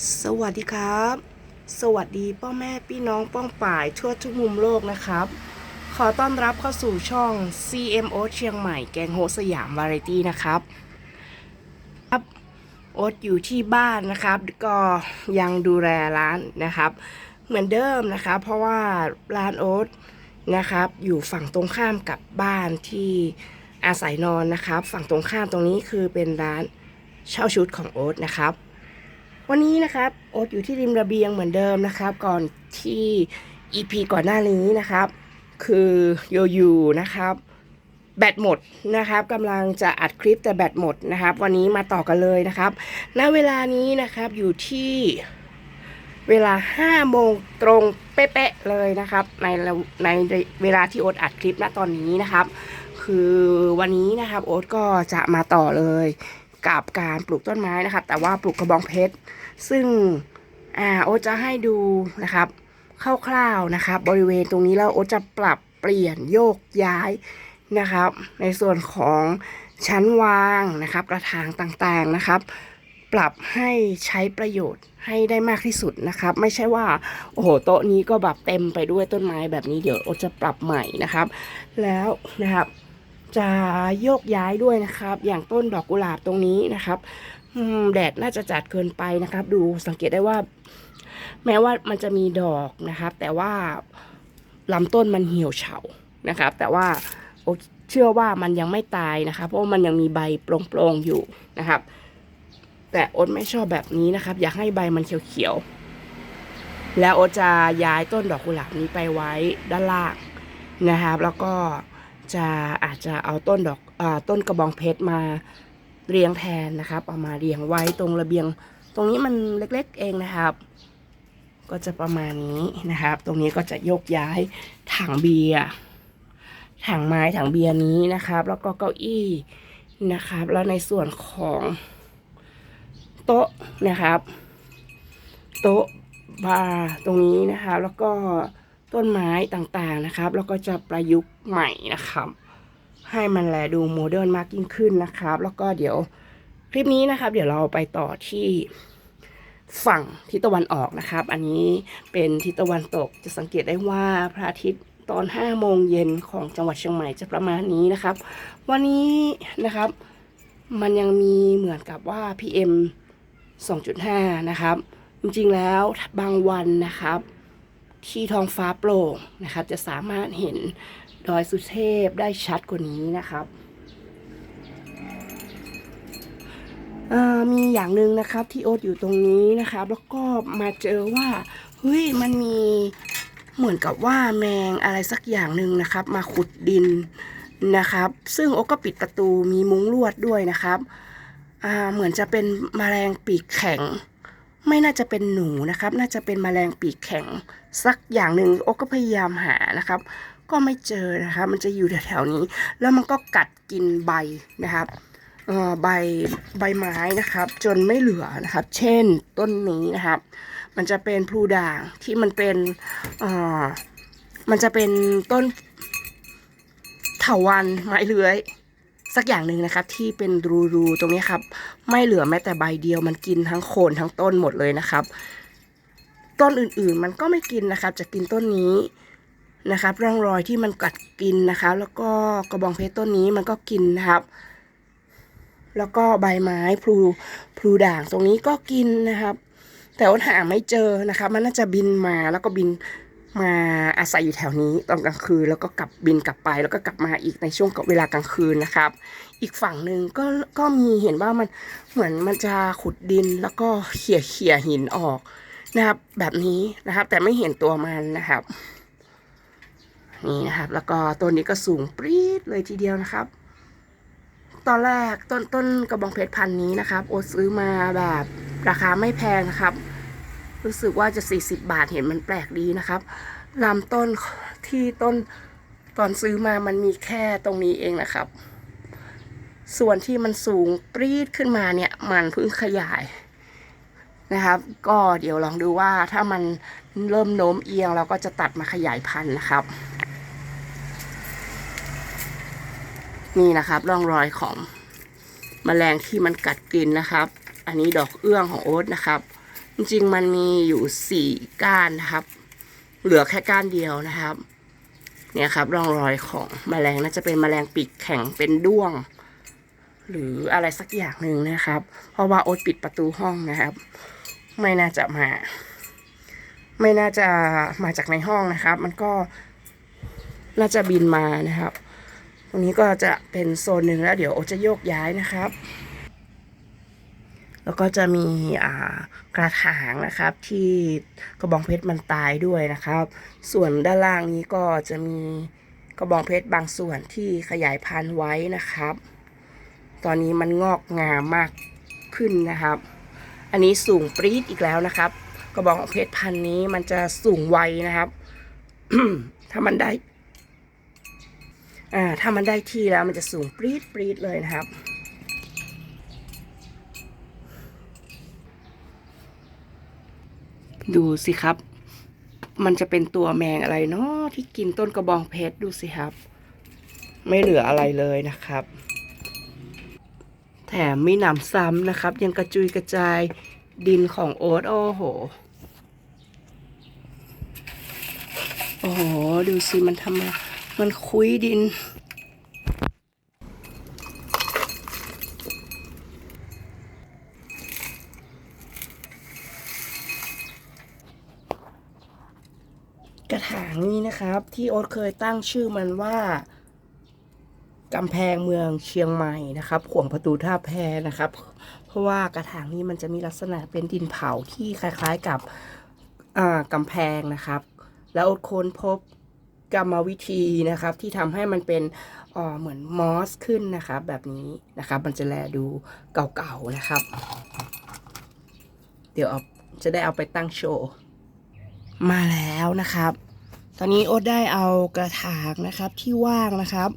สวัสดีครับ สวัสดีพ่อแม่พี่น้องป้องป่ายทั่วทุกมุมโลกนะครับ ขอต้อนรับเข้าสู่ช่อง CMO เชียงใหม่แกงโฮสยามวาไรตี้นะครับครับโอ๊ตอยู่ที่บ้านนะครับ ก็ยังดูแลร้านนะครับ เหมือนเดิมนะครับ เพราะว่าร้านโอ๊ตนะครับ อยู่ฝั่งตรงข้ามกับบ้านที่อาศัยนอนนะครับ ฝั่งตรงข้ามตรงนี้คือเป็นร้านเช่าชุดของโอ๊ตนะครับ วันนี้นะครับโอ๊ตอยู่ที่ริมระเบียงเหมือนเดิมนะครับ ก่อนที่ EP ก่อนหน้านี้นะครับ คือโยยูนะครับแบตหมดนะครับกำลังจะอัดคลิปแต่แบตหมดนะครับ วันนี้มาต่อกันเลยนะครับณเวลานี้นะครับอยู่ที่เวลา5โมงตรงเป๊ะๆเลยนะครับในในเวลาที่โอ๊ตอัดคลิปณตอนนี้นะครับ คือวันนี้นะครับโอ๊ตก็จะมาต่อเลย กับการปลูกต้นไม้นะครับ แต่ว่าปลูกกระบองเพชร ซึ่งอ่าโอจะให้ดูนะครับคร่าวๆนะครับ บริเวณตรงนี้แล้วโอจะปรับเปลี่ยนโยกย้ายนะครับ ในส่วนของชั้นวางนะครับ กระถางต่างๆนะครับ ปรับให้ใช้ประโยชน์ให้ได้มากที่สุดนะครับ ไม่ใช่ว่าโอ้โหโต๊ะนี้ก็แบบเต็มไปด้วยต้นไม้แบบนี้เดี๋ยวโอจะปรับใหม่นะครับ แล้วนะครับ จะโยกย้ายด้วยนะครับ อย่างต้นดอกกุหลาบตรงนี้นะครับแดดน่าจะจัดเกินไปนะครับ ดูสังเกตได้ว่า แม้ว่ามันจะมีดอกนะครับ แต่ว่าลำต้นมันเหี่ยวเฉานะครับ แต่ว่าโอเชื่อว่ามันยังไม่ตายนะครับ เพราะมันยังมีใบโปร่งๆอยู่นะครับ แต่โอ๊ตไม่ชอบแบบนี้นะครับ อยากให้ใบมันเขียวๆแล้วโอ๊ตจะย้ายต้นดอกกุหลาบนี้ไปไว้ด้านล่างนะครับ แล้วก็ จะอาจจะเอาต้นดอกอต้นกระบองเพชรมาเรียงแทนนะครับเอามาเรียงไว้ตรงระเบียง ตรงนี้มันเล็กๆเองนะครับ ก็จะประมาณนี้นะครับ ตรงนี้ก็จะยกย้ายถังเบียร์ถังไม้ถังเบียร์นี้นะครับ แล้วก็เก้าอี้นะครับ แล้วในส่วนของโต๊ะนะครับ โต๊ะบาร์ตรงนี้นะครับแล้วก็ ต้นไม้ต่างๆนะครับ แล้วก็จะประยุกต์ใหม่นะครับ ให้มันแลดูโมเดิร์นมากยิ่งขึ้นนะครับ แล้วก็เดี๋ยวคลิปนี้นะครับ เดี๋ยวเราไปต่อที่ฝั่งทิศตะวันออกนะครับ อันนี้เป็นทิศตะวันตกจะสังเกตได้ว่าพระอาทิตย์ตอน5โมงเย็นของจังหวัดเชียงใหม่จะประมาณนี้นะครับ วันนี้นะครับ มันยังมีเหมือนกับว่า PM 2.5 นะครับ จริงๆแล้วบางวันนะครับ ที่ท้องฟ้าโปร่งนะครับ จะสามารถเห็นดอยสุเทพได้ชัดกว่านี้นะครับมีอย่างหนึ่งนะครับที่โอ๊ตอยู่ตรงนี้นะครับ แล้วก็มาเจอว่าเฮ้ยมันมีเหมือนกับว่าแมงอะไรสักอย่างหนึ่งนะครับ มาขุดดินนะครับ ซึ่งโอ๊ตก็ปิดประตูมีมุ้งลวดด้วยนะครับเหมือนจะเป็นแมลงปีกแข็ง ไม่น่าจะเป็นหนูนะครับ น่าจะเป็นแมลงปีกแข็งสักอย่างหนึ่งโอ๊กก็พยายามหานะครับ ก็ไม่เจอนะครับมันจะอยู่แถวๆนี้ แล้วมันก็กัดกินใบนะครับเอ่อใบใบไม้นะครับ จนไม่เหลือนะครับ เช่นต้นนี้นะครับ มันจะเป็นพลูด่างที่มันเป็นเอ่อมันจะเป็นต้นเถาวันไม้เลื้อย สักอย่างหนึ่งนะครับ ที่เป็นรูๆตรงนี้ครับ ไม่เหลือแม้แต่ใบเดียวมันกินทั้งโคนทั้งต้นหมดเลยนะครับ ต้นอื่นๆมันก็ไม่กินนะครับ จะกินต้นนี้นะครับ ร่องรอยที่มันกัดกินนะครับ แล้วก็กระบองเพชรต้นนี้มันก็กินนะครับ แล้วก็ใบไม้พลูพลูด่างตรงนี้ก็กินนะครับ แต่ว่าหาไม่เจอนะครับ มันน่าจะบินมาแล้วก็บิน มาอาศัยอยู่แถวนี้ตอนกลางคืนแล้วก็กลับบินกลับไป แล้วก็กลับมาอีกในช่วงเวลากลางคืนนะครับ อีกฝั่งหนึ่งก็ก็มีเห็นว่ามันเหมือนมันจะขุดดินแล้วก็เขี่ยเขี่ยหินออกนะครับ แบบนี้นะครับ แต่ไม่เห็นตัวมันนะครับนี่นะครับ แล้วก็ต้นนี้ก็สูงปรี๊ดเลยทีเดียวนะครับ ตอนแรกต้นต้นกระบองเพชรพันนี้นะครับ โอซื้อมาแบบราคาไม่แพงนะครับ รู้สึกว่าจะ 40 บาทเห็นมันแปลกดีนะครับลำต้นที่ต้นตอนซื้อมามันมีแค่ตรงนี้เองนะครับ ส่วนที่มันสูงปรีดขึ้นมาเนี่ย มันเพิ่งขยายนะครับ ก็เดี๋ยวลองดูว่าถ้ามันเริ่มโน้มเอียงเราก็จะตัดมาขยายพันธุ์นะครับ นี่นะครับร่องรอยของแมลงที่มันกัดกินนะครับ อันนี้ดอกเอื้องของโอ๊ตนะครับ จริงๆมันมีอยู่สี่ก้านนะครับ เหลือแค่ก้านเดียวนะครับ เนี่ยครับร่องรอยของแมลงน่าจะเป็นแมลงปีกแข็งเป็นด้วง หรืออะไรสักอย่างหนึ่งนะครับ เพราะว่าโอ๊ตปิดประตูห้องนะครับ ไม่น่าจะมา ไม่น่าจะมาจากในห้องนะครับ มันก็น่าจะบินมานะครับ ตรงนี้ก็จะเป็นโซนหนึ่งแล้วเดี๋ยวโอ๊ตจะโยกย้ายนะครับ แล้วก็จะมีอ่ากระถางนะครับที่กระบองเพชรมันตายด้วยนะครับ ส่วนด้านล่างนี้ก็จะมีกระบองเพชรบางส่วนที่ขยายพันธุ์ไว้นะครับ ตอนนี้มันงอกงามมากขึ้นนะครับ อันนี้สูงปรี๊ดอีกแล้วนะครับ กระบองเพชรพันธุ์นี้มันจะสูงไวนะครับ ถ้ามันได้ อ่า ถ้ามันได้ที่แล้วมันจะสูงปรี๊ดปรี๊ดเลยนะครับ ดูสิครับ มันจะเป็นตัวแมงอะไรเนาะที่กินต้นกระบองเพชรดูสิครับ ไม่เหลืออะไรเลยนะครับ แถมไม่หนำซ้ำนะครับ ยังกระจุยกระจายดินของโอ๊ตโอ้โหโอ้โห ดูสิมันทำมามันคุยดิน ถางนี้นะครับ ที่โอ๊ตเคยตั้งชื่อมันว่ากำแพงเมืองเชียงใหม่นะครับขวงประตูท่าแพนะครับ เพราะว่ากระถางนี้มันจะมีลักษณะเป็นดินเผาที่คล้ายๆกับกำแพงนะครับ แล้วโอ๊ตค้นพบกรรมวิธีนะครับ ที่ทำให้มันเป็นเเหมือนมอสขึ้นนะครับ แบบนี้นะครับ มันจะแลดูเก่าๆนะครับ เดี๋ยวเอาจะได้เอาไปตั้งโชว์ มาแล้วนะครับ ตอนนี้โอ๊ตได้เอากระถางนะครับที่ว่างนะครับ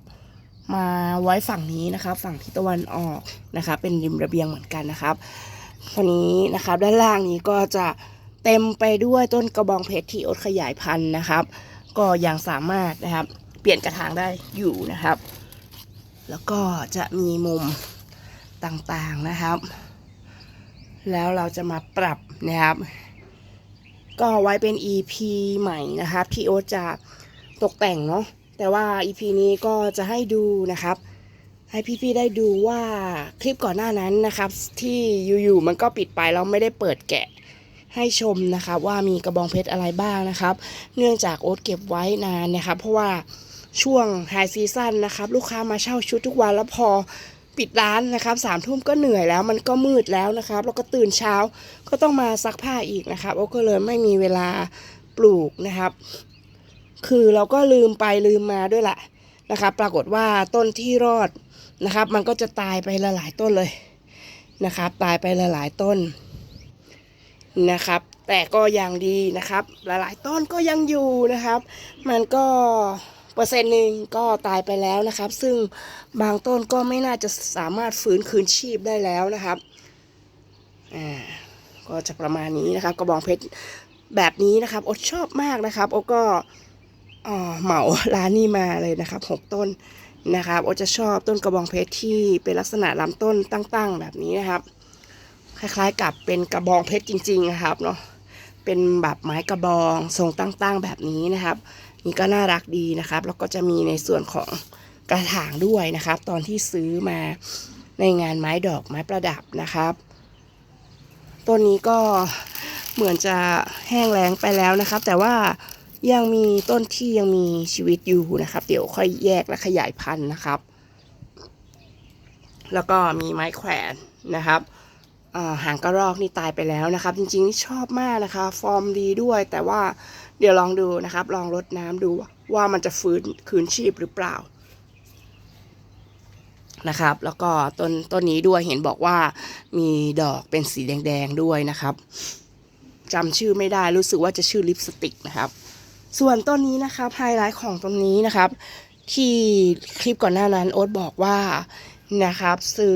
มาไว้ฝั่งนี้นะครับ ฝั่งทิศตะวันออกนะครับเป็นริมระเบียงเหมือนกันนะครับตอนนี้นะครับด้านล่างนี้ก็จะเต็มไปด้วยต้นกระบองเพชรที่โอ๊ตขยายพันธุ์นะครับ ก็ยังสามารถนะครับ เปลี่ยนกระถางได้อยู่นะครับ แล้วก็จะมีมุมต่างๆนะครับ แล้วเราจะมาปรับนะครับ ก็ไว้เป็น EP ใหม่นะครับที่โอ๊ตจะตกแต่งเนาะแต่ว่า EP นี้ก็จะให้ดูนะครับ ให้พี่ๆได้ดูว่าคลิปก่อนหน้านั้นนะครับ ที่อยู่ๆมันก็ปิดไปเราไม่ได้เปิดแกะให้ชมนะครับว่ามีกระบองเพชรอะไรบ้างนะครับ เนื่องจากโอ๊ตเก็บไว้นานนะครับ เพราะว่าช่วงไฮซีซั่นนะครับ ลูกค้ามาเช่าชุดทุกวันแล้วพอ ปิดร้านนะครับสามทุ่มก็เหนื่อยแล้วมันก็มืดแล้วนะครับ แล้วก็ตื่นเช้าก็ต้องมาซักผ้าอีกนะครับโอ้ก็เลยไม่มีเวลาปลูกนะครับ คือเราก็ลืมไปลืมมาด้วยแหละนะครับ ปรากฏว่าต้นที่รอดนะครับ มันก็จะตายไปลหลายต้นเลยนะครับ ตายไปลหลายต้นนะครับ แต่ก็ยังดีนะครับ หลายๆต้นก็ยังอยู่นะครับ มันก็ เปอร์เซ็นต์หนึ่งก็ตายไปแล้วนะครับ ซึ่งบางต้นก็ไม่น่าจะสามารถฟื้นคืนชีพได้แล้วนะครับอ่าก็จะประมาณนี้นะครับ กระบองเพชรแบบนี้นะครับโอดชอบมากนะครับโอก็เอ่อเหมาร้านนี้มาเลยนะครับหกต้นนะครับโอจะชอบต้นกระบองเพชรที่เป็นลักษณะลำต้นตั้งๆ แบบนี้นะครับ คล้ายๆกับเป็นกระบองเพชรจริงๆนะครับเนาะเป็นแบบไม้กระบองทรงตั้งๆ แบบนี้นะครับ นี่ก็น่ารักดีนะครับ แล้วก็จะมีในส่วนของกระถางด้วยนะครับ ตอนที่ซื้อมาในงานไม้ดอกไม้ประดับนะครับต้นนี้ก็เหมือนจะแห้งแล้งไปแล้วนะครับ แต่ว่ายังมีต้นที่ยังมีชีวิตอยู่นะครับ เดี๋ยวค่อยแยกและขยายพันธุ์นะครับ แล้วก็มีไม้แขวนนะครับหางกระรอกนี่ตายไปแล้วนะครับ จริงๆนี่ชอบมากนะคะ ฟอร์มดีด้วยแต่ว่า เดี๋ยวลองดูนะครับ ลองรดน้ำดูว่ามันจะฟื้นคืนชีพหรือเปล่านะครับ แล้วก็ต้นต้นนี้ด้วยเห็นบอกว่ามีดอกเป็นสีแดงๆด้วยนะครับจำชื่อไม่ได้รู้สึกว่าจะชื่อลิปสติกนะครับ ส่วนต้นนี้นะครับไฮไลท์ของต้นนี้นะครับ ที่คลิปก่อนหน้านั้นโอ๊ตบอกว่านะครับ ซื้อ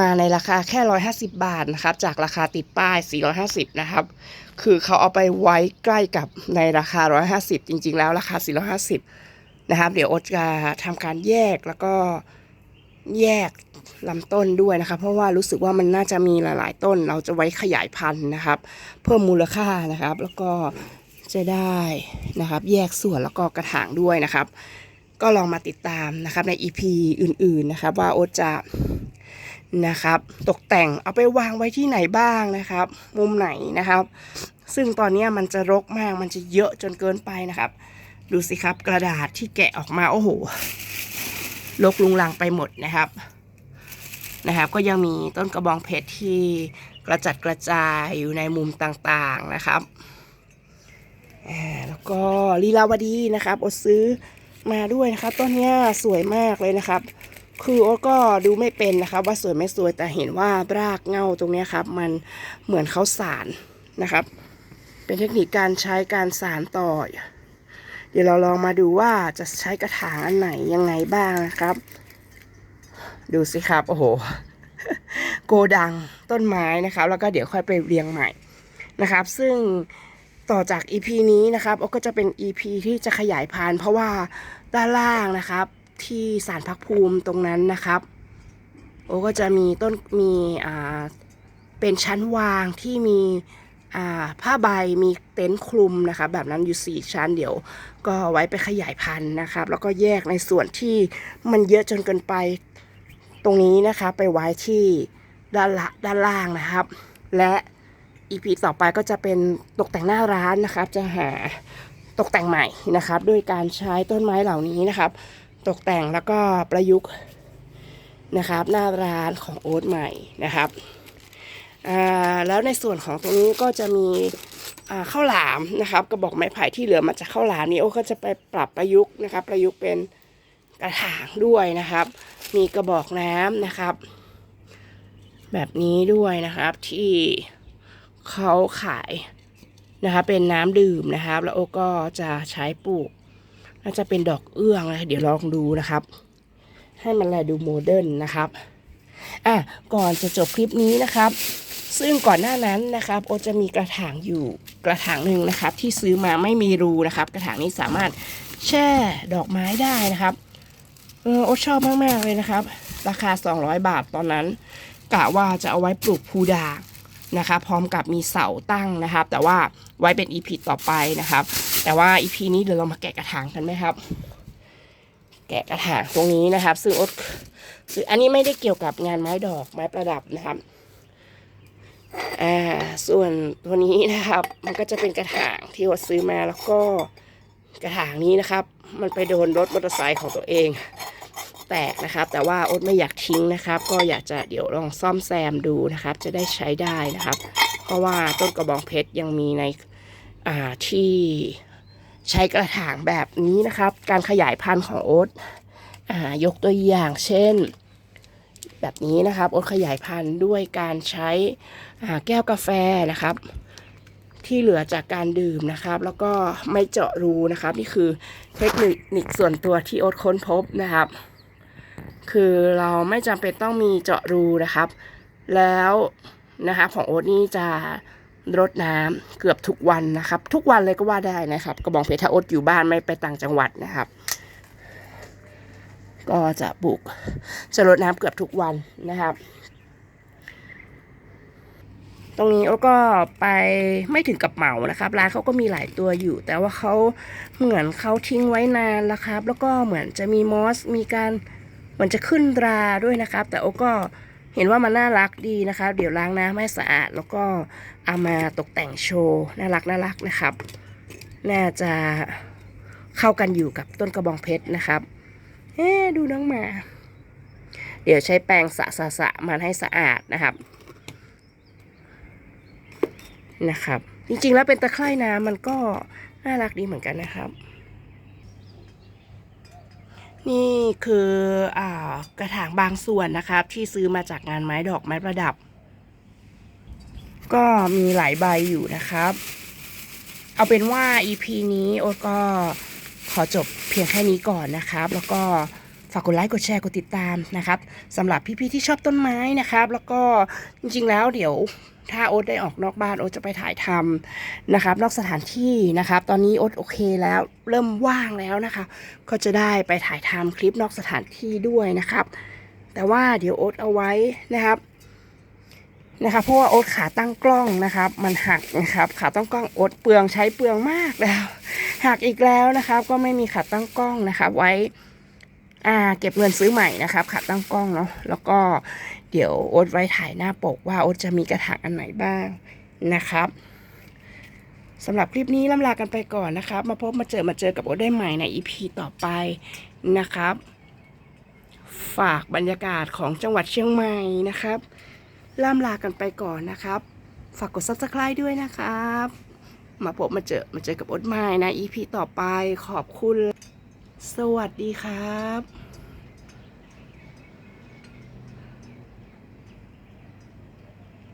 มาในราคาแค่ร้อยห้าสิบาทนะครับ จากราคาติดป้ายสี่ร้อยห้าสิบนะครับ คือเขาเอาไปไว้ใกล้กับในราคาร้อยห้าสิบจริง ๆ แล้วราคาสี่ร้อยห้าสิบนะครับ เดี๋ยวโอ๊ตจะทำการแยกแล้วก็แยกลำต้นด้วยนะครับเพราะว่ารู้สึกว่ามันน่าจะมีหลาย ๆ ต้น เราจะไว้ขยายพันธุ์นะครับ เพิ่มมูลค่านะครับ แล้วก็จะได้นะครับ แยกส่วนแล้วก็กระถางด้วยนะครับ ก็ลองมาติดตามนะครับใน EP อื่น ๆ นะครับ ว่าโอ๊ตจะ นะครับ ตกแต่งเอาไปวางไว้ที่ไหนบ้างนะครับ มุมไหนนะครับ ซึ่งตอนนี้มันจะรกมากมันจะเยอะจนเกินไปนะครับ ดูสิครับกระดาษที่แกะออกมาโอ้โหรกลุงลังไปหมดนะครับนะครับ ก็ยังมีต้นกระบองเพชรที่กระจัดกระจายอยู่ในมุมต่างๆนะครับอ่าแล้วก็ลีลาวดีนะครับอตซื้อมาด้วยนะครับต้นนี้สวยมากเลยนะครับ คือโอ๊ตก็ดูไม่เป็นนะครับ ว่าสวยไม่สวยแต่เห็นว่ารากเงาตรงนี้ครับ มันเหมือนเขาสารนะครับ เป็นเทคนิคการใช้การสารต่อ เดี๋ยวเราลองมาดูว่าจะใช้กระถางอันไหนยังไงบ้างนะครับ ดูสิครับโอ้โหโกดังต้นไม้นะครับ แล้วก็เดี๋ยวค่อยไปเรียงใหม่นะครับ ซึ่งต่อจาก EP นี้นะครับโอก็จะเป็น EP ที่จะขยายพันธุ์เพราะว่าด้านล่างนะครับ ที่สารพักภูมิตรงนั้นนะครับ โอ้ก็จะมีต้นมีอ่าเป็นชั้นวางที่มีอ่าผ้าใบมีเต็นท์คลุมนะครับแบบนั้นอยู่4ชั้นเดี๋ยวก็ไว้ไปขยายพันธุ์นะครับ แล้วก็แยกในส่วนที่มันเยอะจนเกินไปตรงนี้นะคะไปไว้ที่ด้านละด้านล่างนะครับ และอีพีต่อไปก็จะเป็นตกแต่งหน้าร้านนะครับ จะหาตกแต่งใหม่นะครับ ด้วยการใช้ต้นไม้เหล่านี้นะครับ ตกแต่งแล้วก็ประยุกต์นะครับ หน้าร้านของโอ๊ตใหม่นะครับอ่าแล้วในส่วนของตรงนี้ก็จะมีอ่าข้าวหลามนะครับกระบอกไม้ไผ่ที่เหลือมาจากข้าวหลามนี้โอ๊ตก็จะไปปรับประยุกต์นะครับ ประยุกต์เป็นกระถางด้วยนะครับ มีกระบอกน้ำนะครับ แบบนี้ด้วยนะครับที่เขาขายนะครับเป็นน้ำดื่มนะครับ แล้วโอ๊ก็จะใช้ปลูก น่าจะเป็นดอกเอื้องนะเดี๋ยวลองดูนะครับ ให้มันแลดูโมเดิร์นนะครับอะก่อนจะจบคลิปนี้นะครับ ซึ่งก่อนหน้านั้นนะครับ โอจะมีกระถางอยู่กระถางหนึ่งนะครับ ที่ซื้อมาไม่มีรูนะครับ กระถางนี้สามารถแช่ดอกไม้ได้นะครับเออโอชอบมากๆเลยนะครับ ราคา 200 บาทตอนนั้นกะว่าจะเอาไว้ปลูกพูดานะครับพร้อมกับมีเสาตั้งนะครับ แต่ว่าไว้เป็นอีพีต่อไปนะครับ แต่ว่าอีพีนี้เดี๋ยวเรามาแกะกระถางกันไหมครับ แกะกระถางตรงนี้นะครับ ซึ่งอ๊ตซึ่งอันนี้ไม่ได้เกี่ยวกับงานไม้ดอกไม้ประดับนะครับ อ่า ส่วนตัวนี้นะครับ มันก็จะเป็นกระถางที่อ๊ตซื้อมาแล้วก็กระถางนี้นะครับ มันไปโดนรถมอเตอร์ไซค์ของตัวเอง แตกนะครับ แต่ว่าอ๊ตไม่อยากทิ้งนะครับ ก็อยากจะเดี๋ยวลองซ่อมแซมดูนะครับ จะได้ใช้ได้นะครับ เพราะว่าต้นกระบองเพชรยังมีในอ่าที่ ใช้กระถางแบบนี้นะครับ การขยายพันธุ์ของโอ๊ตยกตัวอย่างเช่น แบบนี้นะครับโอ๊ตขยายพันธุ์ด้วยการใช้แก้วกาแฟนะครับ ที่เหลือจากการดื่มนะครับ แล้วก็ไม่เจาะรูนะครับ นี่คือเทคนิคส่วนตัวที่โอ๊ตค้นพบนะครับ คือเราไม่จำเป็นต้องมีเจาะรูนะครับ แล้วนะครับของโอ๊ตนี่จะ รดน้ำเกือบทุกวันนะครับ ทุกวันเลยก็ว่าได้นะครับ กระบองเพชรถ้าโอ๊ตอยู่บ้านไม่ไปต่างจังหวัดนะครับ ก็จะปลูกจะรดน้ำเกือบทุกวันนะครับ ตรงนี้โอ๊ตก็ไปไม่ถึงกับเหมานะครับร้านเขาก็มีหลายตัวอยู่ แต่ว่าเขาเหมือนเขาทิ้งไว้นานแล้วครับ แล้วก็เหมือนจะมีมอสมีการเหมือนจะขึ้นราด้วยนะครับ แต่โอก็ เห็นว่ามันน่ารักดีนะครับ เดี๋ยวล้างน้ำให้สะอาด แล้วก็เอามาตกแต่งโชว์ น่ารักน่ารักนะครับ น่าจะเข้ากันอยู่กับต้นกระบองเพชรนะครับเอ๊ดูน้องหมา เดี๋ยวใช้แปรงสะสะสะมันให้สะอาดนะครับนะครับ จริงๆแล้วเป็นตะไคร่น้ำมันก็น่ารักดีเหมือนกันนะครับ นี่คืออ่ากระถางบางส่วนนะครับ ที่ซื้อมาจากงานไม้ดอกไม้ประดับ ก็มีหลายใบอยู่นะครับ เอาเป็นว่า EP นี้โอ๊ตก็ขอจบเพียงแค่นี้ก่อนนะครับ แล้วก็ ฝากกดไลค์กดแชร์กดติดตามนะครับสำหรับพี่ๆที่ชอบต้นไม้นะครับ แล้วก็จริงๆแล้วเดี๋ยวถ้าโอ๊ตได้ออกนอกบ้านโอ๊ตจะไปถ่ายทำนะครับ นอกสถานที่นะครับ ตอนนี้โอ๊ตโอเคแล้วเริ่มว่างแล้วนะคะ ก็จะได้ไปถ่ายทำคลิปนอกสถานที่ด้วยนะครับ แต่ว่าเดี๋ยวโอ๊ตเอาไว้นะครับนะครับเพราะว่าโอ๊ตขาตั้งกล้องนะครับ มันหักนะครับ ขาตั้งกล้องโอ๊ตเปลืองใช้เปลืองมากแล้วหักอีกแล้วนะครับ ก็ไม่มีขาตั้งกล้องนะครับ ไว้ อ่าเก็บเงินซื้อใหม่นะครับขาตั้งกล้องเนาะแล้วก็เดี๋ยวโอ๊ตไว้ถ่ายหน้าปกว่าโอ๊ตจะมีกระถางอันไหนบ้างนะครับสำหรับคลิปนี้ล่ำลากันไปก่อนนะครับ มาพบมาเจอมาเจอกับโอ๊ตได้ใหม่ใน EP ต่อไปนะครับ ฝากบรรยากาศของจังหวัดเชียงใหม่นะครับล่ำลากันไปก่อนนะครับ ฝากกด subscribe ด้วยนะครับ มาพบมาเจอมาเจอกับโอ๊ตใหม่นะ EP ต่อไปขอบคุณ สวัสดีครับ